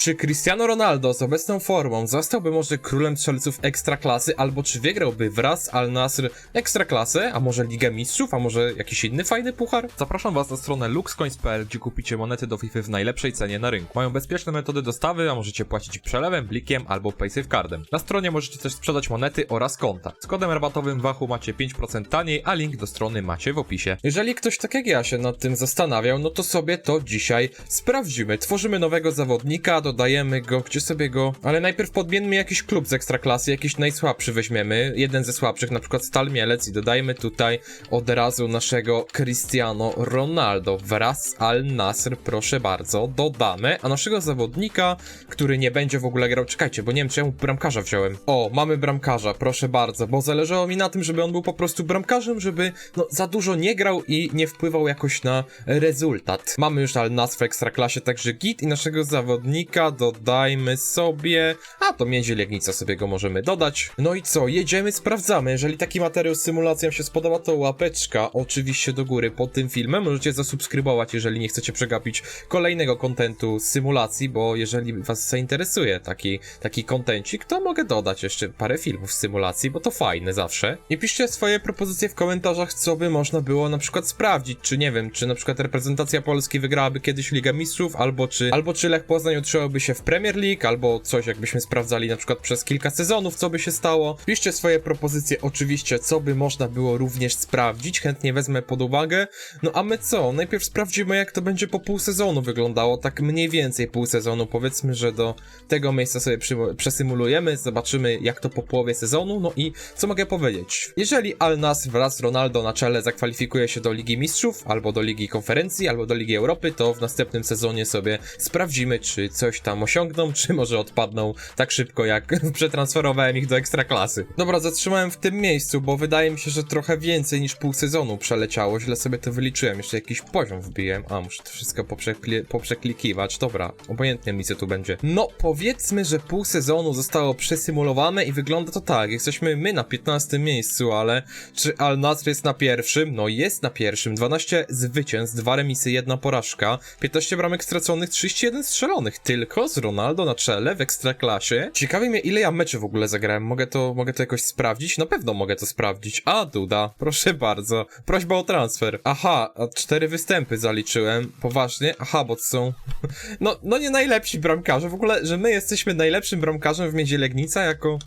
Czy Cristiano Ronaldo z obecną formą zostałby może królem strzelców ekstraklasy, albo czy wygrałby wraz z Al Nasr ekstraklasę, a może Ligę Mistrzów, a może jakiś inny fajny puchar? Zapraszam was na stronę luxcoins.pl, gdzie kupicie monety do FIFA w najlepszej cenie na rynku. Mają bezpieczne metody dostawy, a możecie płacić przelewem, blikiem albo paysafecardem. Na stronie możecie też sprzedać monety oraz konta. Z kodem rabatowym Wachu macie 5% taniej, a link do strony macie w opisie. Jeżeli ktoś tak jak ja się nad tym zastanawiał, no to sobie to dzisiaj sprawdzimy. Tworzymy nowego zawodnika, dodajemy go, gdzie sobie go... Ale najpierw podmienimy jakiś klub z ekstraklasy, jakiś najsłabszy weźmiemy, jeden ze słabszych, na przykład Stal Mielec i dodajmy tutaj od razu naszego Cristiano Ronaldo wraz Al Nasr, proszę bardzo, dodamy, a naszego zawodnika, który nie będzie w ogóle grał, czekajcie, bo nie wiem, czy ja mu bramkarza wziąłem. O, mamy bramkarza, proszę bardzo, bo zależało mi na tym, żeby on był po prostu bramkarzem, żeby no za dużo nie grał i nie wpływał jakoś na rezultat. Mamy już Al Nasr w ekstraklasie, także git i naszego zawodnika dodajmy sobie, a to między Legnica sobie go możemy dodać. No i co, jedziemy, sprawdzamy, jeżeli taki materiał z symulacją się spodoba, to łapeczka oczywiście do góry pod tym filmem, możecie zasubskrybować, jeżeli nie chcecie przegapić kolejnego kontentu z symulacji, bo jeżeli was zainteresuje taki, taki kontencik, to mogę dodać jeszcze parę filmów z symulacji, bo to fajne zawsze. I piszcie swoje propozycje w komentarzach, co by można było na przykład sprawdzić, czy nie wiem, czy na przykład reprezentacja Polski wygrałaby kiedyś Ligę Mistrzów, albo czy, albo czy Lech Poznań utrzymałyby się w Premier League, albo coś jakbyśmy sprawdzali na przykład przez kilka sezonów, co by się stało. Piszcie swoje propozycje oczywiście, co by można było również sprawdzić, chętnie wezmę pod uwagę. No a my co? Najpierw sprawdzimy jak to będzie po pół sezonu wyglądało, tak mniej więcej pół sezonu, powiedzmy, że do tego miejsca sobie przesymulujemy, zobaczymy jak to po połowie sezonu, no i co mogę powiedzieć? Jeżeli Al Nasr wraz z Ronaldo na czele zakwalifikuje się do Ligi Mistrzów, albo do Ligi Konferencji, albo do Ligi Europy, to w następnym sezonie sobie sprawdzimy, czy coś tam osiągną, czy może odpadną tak szybko, jak przetransferowałem ich do Ekstraklasy. Dobra, zatrzymałem w tym miejscu, bo wydaje mi się, że trochę więcej niż pół sezonu przeleciało, źle sobie to wyliczyłem, jeszcze jakiś poziom wbiłem, a muszę to wszystko poprzekli- poprzeklikiwać, dobra, obojętnie mi co tu będzie. No, powiedzmy, że pół sezonu zostało przesymulowane i wygląda to tak, jesteśmy my na 15 miejscu, ale czy Al Nasr jest na pierwszym? No jest na pierwszym, 12 zwycięstw, 2 remisy, 1 porażka, 15 bramek straconych, 31 strzelonych, tylko z Ronaldo na czele w Ekstraklasie. Ciekawi mnie ile ja meczy w ogóle zagrałem, mogę to, mogę to jakoś sprawdzić? Na pewno mogę to sprawdzić. A, Duda, proszę bardzo, prośba o transfer. Aha, a cztery występy zaliczyłem, poważnie? Aha, bo są... No, no nie najlepsi bramkarze, w ogóle, że my jesteśmy najlepszym bramkarzem w Miedzie Legnica jako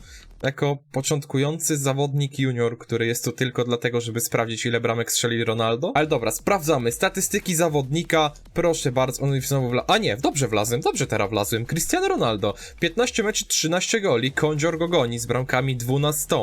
jako początkujący zawodnik junior, który jest tu tylko dlatego, żeby sprawdzić ile bramek strzeli Ronaldo. Ale dobra, sprawdzamy. Statystyki zawodnika. Proszę bardzo, on znowu wla... A nie, dobrze wlazłem, dobrze teraz wlazłem. Cristiano Ronaldo. 15 meczy, 13 goli. Kądzior go goni z bramkami 12.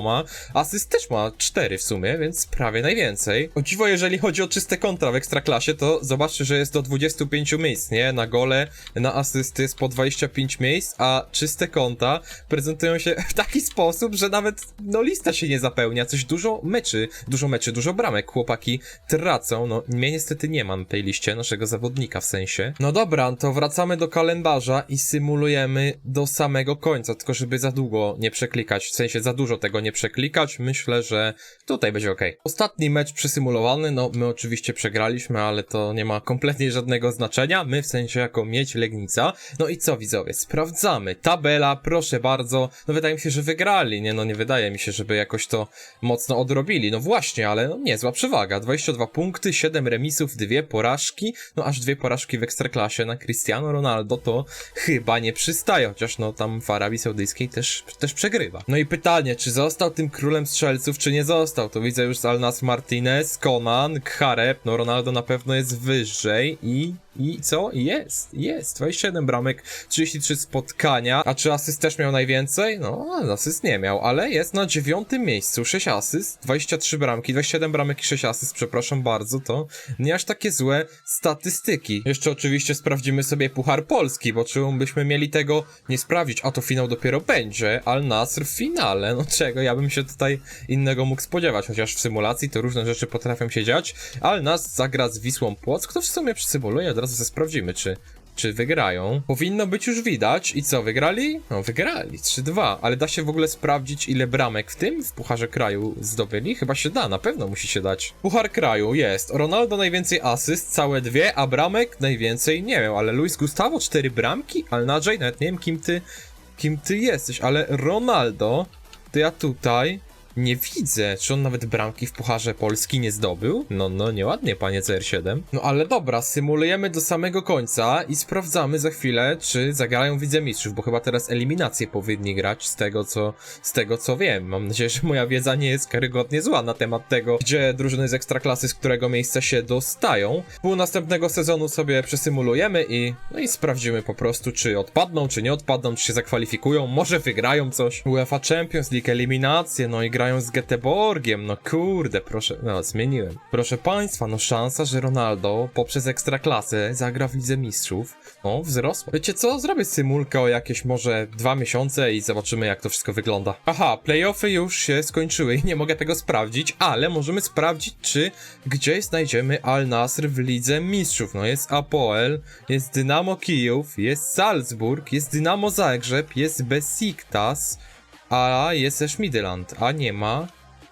Asyst też ma 4 w sumie, więc prawie najwięcej. O dziwo, jeżeli chodzi o czyste kontra w Ekstraklasie, to zobaczcie, że jest do 25 miejsc, nie? Na gole, na asysty jest po 25 miejsc, a czyste konta prezentują się w taki sposób, że nawet, no, lista się nie zapełnia. Coś dużo meczy, dużo meczy, dużo bramek chłopaki tracą. No, mnie niestety nie ma na tej liście, naszego zawodnika w sensie. No dobra, to wracamy do kalendarza i symulujemy do samego końca, tylko żeby za długo nie przeklikać, w sensie za dużo tego nie przeklikać. Myślę, że tutaj będzie ok. Ostatni mecz przysymulowany, no, my oczywiście przegraliśmy, ale to nie ma kompletnie żadnego znaczenia. My w sensie jako mieć Legnica. No i co widzowie, sprawdzamy. Tabela, proszę bardzo. No wydaje mi się, że nie? No nie wydaje mi się, żeby jakoś to mocno odrobili. No właśnie, ale no niezła przewaga. 22 punkty, 7 remisów, 2 porażki. No aż dwie porażki w Ekstraklasie na Cristiano Ronaldo to chyba nie przystaje, chociaż no tam w Arabii Saudyjskiej też, też przegrywa. No i pytanie, czy został tym królem strzelców, czy nie został? To widzę już Alnas Martinez, Conan, Khareb, no Ronaldo na pewno jest wyżej i i co? Jest, jest. 27 bramek, 33 spotkania. A czy asyst też miał najwięcej? No, asyst nie miał, ale jest na dziewiątym miejscu. 6 asyst, 23 bramki, 27 bramek i 6 asyst, przepraszam bardzo, to nie aż takie złe statystyki. Jeszcze oczywiście sprawdzimy sobie Puchar Polski, bo czemu byśmy mieli tego nie sprawdzić? A to finał dopiero będzie, Al Nasr w finale. No czego ja bym się tutaj innego mógł spodziewać, chociaż w symulacji to różne rzeczy potrafią się dziać. Al Nasr zagra z Wisłą Płock, to w sumie przysymuluje, od razu sobie sprawdzimy, czy, czy wygrają. Powinno być już widać. I co, wygrali? No, wygrali. 3-2. Ale da się w ogóle sprawdzić, ile bramek w tym, w Pucharze Kraju zdobyli? Chyba się da, na pewno musi się dać. Puchar Kraju jest. Ronaldo najwięcej asyst, całe dwie, a bramek najwięcej, nie wiem, ale Luis Gustavo cztery bramki? Ale Nadrzej, nawet nie wiem, kim ty, kim ty jesteś, ale Ronaldo, to ja tutaj nie widzę, czy on nawet bramki w Pucharze Polski nie zdobył. No, no, nieładnie, panie CR7. No ale dobra, symulujemy do samego końca i sprawdzamy za chwilę, czy zagrają wicemistrzów, bo chyba teraz eliminację powinni grać z tego, co, z tego, co wiem. Mam nadzieję, że moja wiedza nie jest karygodnie zła na temat tego, gdzie drużyny z Ekstraklasy, z którego miejsca się dostają. Pół następnego sezonu sobie przesymulujemy i, no i sprawdzimy po prostu, czy odpadną, czy nie odpadną, czy się zakwalifikują, może wygrają coś. UEFA Champions League, eliminacje, no i grają z Göteborgiem, no kurde, proszę, no zmieniłem. Proszę państwa, no szansa, że Ronaldo poprzez Ekstraklasę zagra w Lidze Mistrzów, no wzrosła. Wiecie co, zrobię symulkę o jakieś może dwa miesiące i zobaczymy jak to wszystko wygląda. Aha, playoffy już się skończyły i nie mogę tego sprawdzić, ale możemy sprawdzić, czy gdzieś znajdziemy Al Nasr w Lidze Mistrzów. No jest Apoel, jest Dynamo Kijów, jest Salzburg, jest Dynamo Zagrzeb, jest Besiktas, a jest też Midland, a nie ma,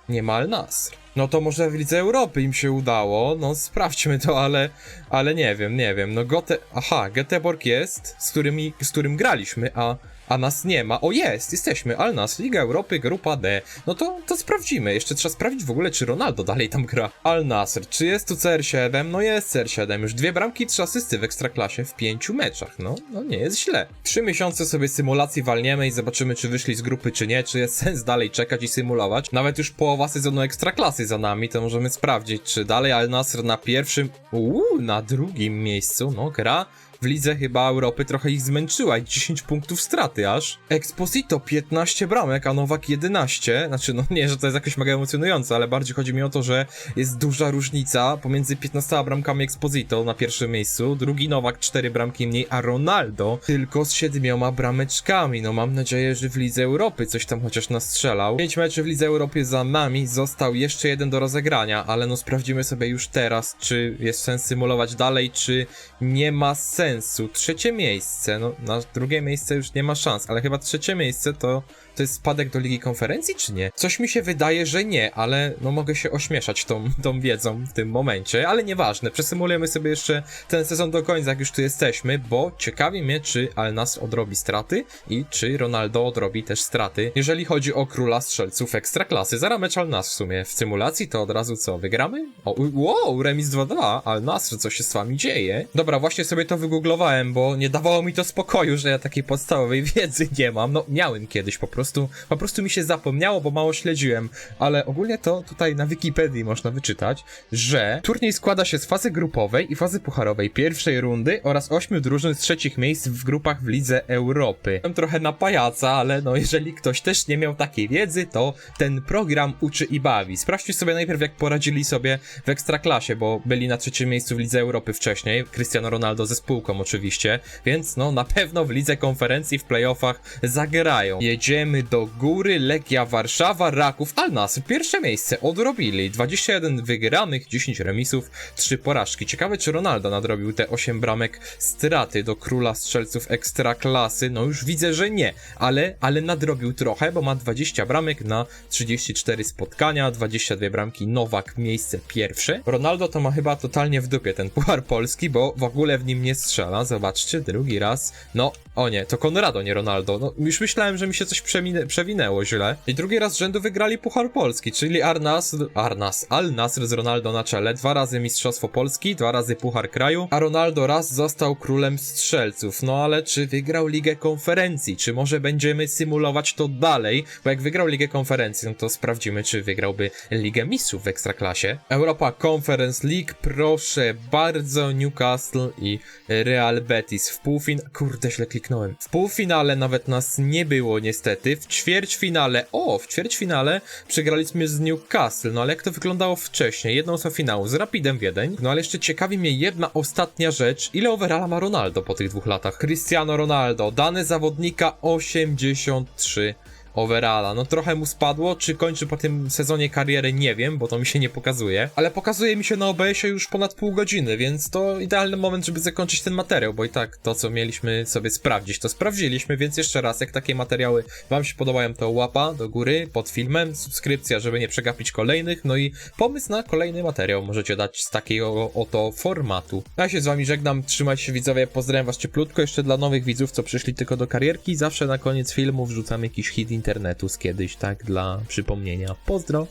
nie ma Al Nasr. No to może w Lidze Europy im się udało, no sprawdźmy to, ale, ale nie wiem, nie wiem, no Gote, aha, Göteborg jest, z, którymi, z którym graliśmy, a, a nas nie ma, o jest, jesteśmy, Al Nasr, Liga Europy, Grupa D, no to, to sprawdzimy, jeszcze trzeba sprawdzić w ogóle, czy Ronaldo dalej tam gra. Al Nasr, czy jest tu CR7? No jest CR7, już dwie bramki, trzy asysty w Ekstraklasie w pięciu meczach, no, no nie jest źle. Trzy miesiące sobie symulacji walniemy i zobaczymy, czy wyszli z grupy, czy nie, czy jest sens dalej czekać i symulować. Nawet już połowa sezonu Ekstraklasy za nami, to możemy sprawdzić, czy dalej Al Nasr na pierwszym, uuu, na drugim miejscu, no gra w lidze chyba Europy trochę ich zmęczyła i 10 punktów straty aż. Exposito 15 bramek, a Nowak 11. Znaczy, no nie, że to jest jakoś mega emocjonujące, ale bardziej chodzi mi o to, że jest duża różnica pomiędzy 15 bramkami Exposito na pierwszym miejscu, drugi Nowak 4 bramki mniej, a Ronaldo tylko z 7 brameczkami. No mam nadzieję, że w lidze Europy coś tam chociaż nastrzelał. 5 meczy w lidze Europy za nami, został jeszcze jeden do rozegrania, ale no sprawdzimy sobie już teraz, czy jest sens symulować dalej, czy nie ma sensu. Trzecie miejsce, no na drugie miejsce już nie ma szans, ale chyba trzecie miejsce to, to jest spadek do Ligi Konferencji, czy nie? Coś mi się wydaje, że nie, ale no mogę się ośmieszać tą, tą wiedzą w tym momencie, ale nieważne, przesymulujemy sobie jeszcze ten sezon do końca, jak już tu jesteśmy, bo ciekawi mnie, czy Al odrobi straty i czy Ronaldo odrobi też straty, jeżeli chodzi o króla strzelców ekstraklasy. Zaraz mecz Al w sumie w symulacji, to od razu co, wygramy? O, wow, remis 2-2, Al Nasr, co się z wami dzieje? Dobra, właśnie sobie to wygooglowałem, bo nie dawało mi to spokoju, że ja takiej podstawowej wiedzy nie mam. No, miałem kiedyś po prostu, po prostu mi się zapomniało, bo mało śledziłem, ale ogólnie to tutaj na Wikipedii można wyczytać, że turniej składa się z fazy grupowej i fazy pucharowej pierwszej rundy oraz ośmiu drużyn z trzecich miejsc w grupach w Lidze Europy. Mam trochę na pajaca, ale no jeżeli ktoś też nie miał takiej wiedzy, to ten program uczy i bawi. Sprawdźcie sobie najpierw jak poradzili sobie w Ekstraklasie, bo byli na trzecim miejscu w Lidze Europy wcześniej, Cristiano Ronaldo ze spółką oczywiście, więc no na pewno w Lidze Konferencji w playoffach zagrają. Jedziemy do góry, Legia Warszawa, Raków, Al Nassr, pierwsze miejsce odrobili, 21 wygranych, 10 remisów, 3 porażki. Ciekawe czy Ronaldo nadrobił te 8 bramek straty do króla strzelców ekstraklasy, no już widzę, że nie, ale, ale nadrobił trochę, bo ma 20 bramek na 34 spotkania, 22 bramki, Nowak miejsce pierwsze. Ronaldo to ma chyba totalnie w dupie ten Puchar Polski, bo w ogóle w nim nie strzela, zobaczcie, drugi raz, no o nie, to Konrado, nie Ronaldo. No, już myślałem, że mi się coś przeminę, przewinęło źle. I drugi raz z rzędu wygrali Puchar Polski, czyli Arnas, Arnas, Al Nasr z Ronaldo na czele. Dwa razy Mistrzostwo Polski, dwa razy Puchar Kraju, a Ronaldo raz został królem strzelców. No ale czy wygrał Ligę Konferencji? Czy może będziemy symulować to dalej? Bo jak wygrał Ligę Konferencji, no to sprawdzimy, czy wygrałby Ligę Mistrzów w Ekstraklasie. Europa Conference League, proszę bardzo, Newcastle i Real Betis w półfin... Kurde, źle kliknąłem. W półfinale nawet nas nie było niestety. W ćwierćfinale... O, w ćwierćfinale przegraliśmy z Newcastle. No ale jak to wyglądało wcześniej? Jedną z finału z Rapidem Wiedeń. No ale jeszcze ciekawi mnie jedna ostatnia rzecz. Ile overalla ma Ronaldo po tych dwóch latach? Cristiano Ronaldo, dane zawodnika 83 overalla. No trochę mu spadło, czy kończy po tym sezonie karierę, nie wiem, bo to mi się nie pokazuje. Ale pokazuje mi się na OBS-ie już ponad pół godziny, więc to idealny moment, żeby zakończyć ten materiał, bo i tak to, co mieliśmy sobie sprawdzić, to sprawdziliśmy, więc jeszcze raz, jak takie materiały wam się podobają, to łapa do góry pod filmem, subskrypcja, żeby nie przegapić kolejnych, no i pomysł na kolejny materiał możecie dać z takiego oto formatu. Ja się z wami żegnam, trzymajcie się widzowie, pozdrawiam was cieplutko, jeszcze dla nowych widzów, co przyszli tylko do karierki, zawsze na koniec filmu wrzucam jakiś hit internetu z kiedyś, tak, dla przypomnienia. Pozdro!